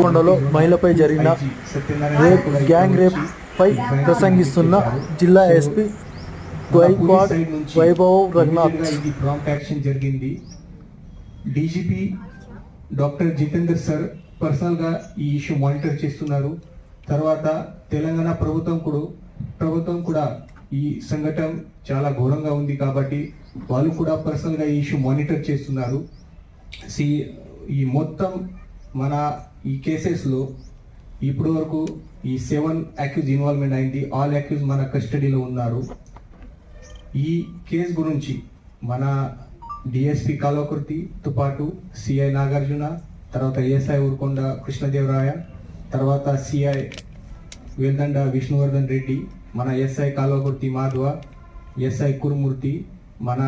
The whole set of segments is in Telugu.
ఊండలో మహిళపై జరిగిన రేప్ గ్యాంగ్ రేప్ పై ప్రసంగిస్తున్న జిల్లా ఎస్పీ గైక్వాడ్ వైభవ్ రఘునాథ్. జరిగింది. డీజీపీ డాక్టర్ జితేందర్ సార్ పర్సనల్గా ఈ ఇష్యూ మానిటర్ చేస్తున్నారు. తర్వాత తెలంగాణ ప్రభుత్వం కూడా ప్రభుత్వం కూడా ఈ సంఘటన చాలా ఘోరంగా ఉంది కాబట్టి వాళ్ళు కూడా పర్సనల్గా ఈ ఇష్యూ మానిటర్ చేస్తున్నారు. సి ఈ మొత్తం మన ఈ కేసెస్లో ఇప్పటి వరకు ఈ సెవెన్ అక్యూజ్ ఇన్వాల్వ్మెంట్ అయింది. ఆల్ అక్యూజ్ మన కస్టడీలో ఉన్నారు. ఈ కేసు గురించి మన డిఎస్పి కాలోకృతితో పాటు సిఐ నాగార్జున తర్వాత ఏఎస్ఐ ఊరుకొండ కృష్ణదేవరాయ తర్వాత సిఐ వేల్దండ విష్ణువర్ధన్ రెడ్డి మన ఎస్ఐ కాలువకుర్తి మాధవ ఎస్ఐ కురుమూర్తి మన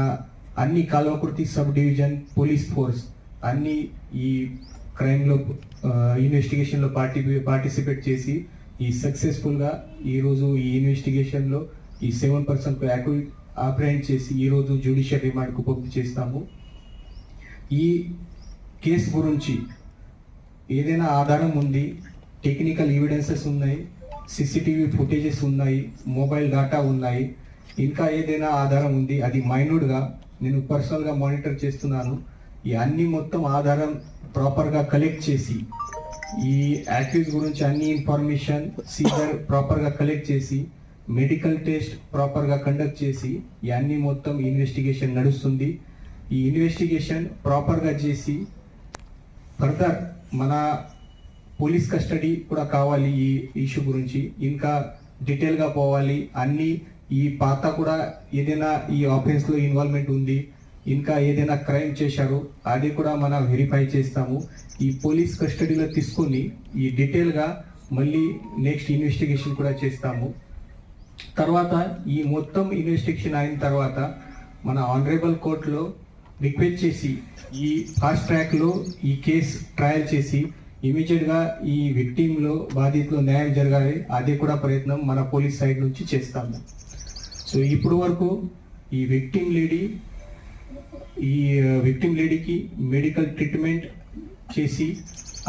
అన్ని Kalwakurthy sub division police force అన్ని ఈ క్రైమ్లో ఇన్వెస్టిగేషన్లో పార్టీ పార్టిసిపేట్ చేసి ఈ సక్సెస్ఫుల్గా ఈరోజు ఈ ఇన్వెస్టిగేషన్లో ఈ సెవెన్ పర్సెంట్ అప్రహెండ్ చేసి ఈరోజు జ్యుడిషియల్ రిమాండ్కు పంపు చేస్తాము. ఈ కేసు గురించి ఏదైనా ఆధారం ఉంది టెక్నికల్ ఎవిడెన్సెస్ ఉన్నాయి సీసీటీవీ ఫుటేజెస్ ఉన్నాయి మొబైల్ డేటా ఉన్నాయి ఇంకా ఏదైనా ఆధారం ఉంది అది మైన్యూట్గా నేను పర్సనల్గా మానిటర్ చేస్తున్నాను. ఈ అన్ని మొత్తం ఆధారం ప్రాపర్గా కలెక్ట్ చేసి ఈ యాక్టివ్స్ గురించి అన్ని ఇన్ఫర్మేషన్ సీజర్ ప్రాపర్గా కలెక్ట్ చేసి మెడికల్ టెస్ట్ ప్రాపర్గా కండక్ట్ చేసి ఈ అన్ని మొత్తం ఇన్వెస్టిగేషన్ నడుస్తుంది. ఈ ఇన్వెస్టిగేషన్ ప్రాపర్గా చేసి ఫర్దర్ మన పోలీస్ కస్టడీ కూడా కావాలి ఈ ఇష్యూ గురించి. ఇంకా డీటెయిల్గా పోవాలి. అన్ని ఈ పాత కూడా ఏదైనా ఈ ఆఫెన్స్లో ఇన్వాల్వ్మెంట్ ఉంది. ఇంకా ఏదైనా క్రైమ్ చేశారు అది కూడా మనం వెరిఫై చేస్తాము. ఈ పోలీస్ కస్టడీలో తీసుకొని ఈ డీటెయిల్గా మళ్ళీ నెక్స్ట్ ఇన్వెస్టిగేషన్ కూడా చేస్తాము. తర్వాత ఈ మొత్తం ఇన్వెస్టిగేషన్ అయిన తర్వాత మన ఆనరేబుల్ కోర్టులో రిక్వెస్ట్ చేసి ఈ ఫాస్ట్ ట్రాక్లో ఈ కేసు ట్రయల్ చేసి ఇమీడియట్గా ఈ విక్టిమ్ బాధితులు న్యాయం జరగాలి అదే కూడా ప్రయత్నం మన పోలీస్ సైడ్ నుంచి చేస్తాము. సో ఇప్పుడు వరకు ఈ విక్టిమ్ లేడీ ఈ విక్టిమ్ లేడీకి మెడికల్ ట్రీట్మెంట్ చేసి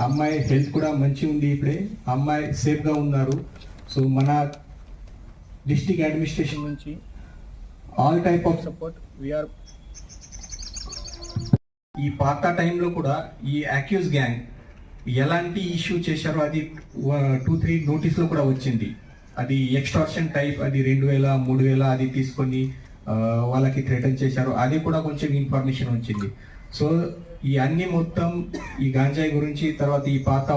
అమ్మాయి హెల్త్ కూడా మంచి ఉంది ఇప్పుడే. అమ్మాయి సేఫ్గా ఉన్నారు. సో మన డిస్టిక్ అడ్మినిస్ట్రేషన్ నుంచి all type of support we are ఈ పాత టైంలో కూడా ఈ అక్యూజ్ గ్యాంగ్ ఎలాంటి ఇష్యూ చేశారో అది టూ త్రీ నోటీస్లో కూడా వచ్చింది. అది ఎక్స్టార్షన్ టైప్ అది రెండు వేల మూడు వేల అది తీసుకొని వాళ్ళకి థ్రెటన్ చేశారు. అది కూడా కొంచెం ఇన్ఫర్మేషన్ వచ్చింది. సో ఈ అన్ని మొత్తం ఈ గాంజాయి గురించి తర్వాత ఈ పాత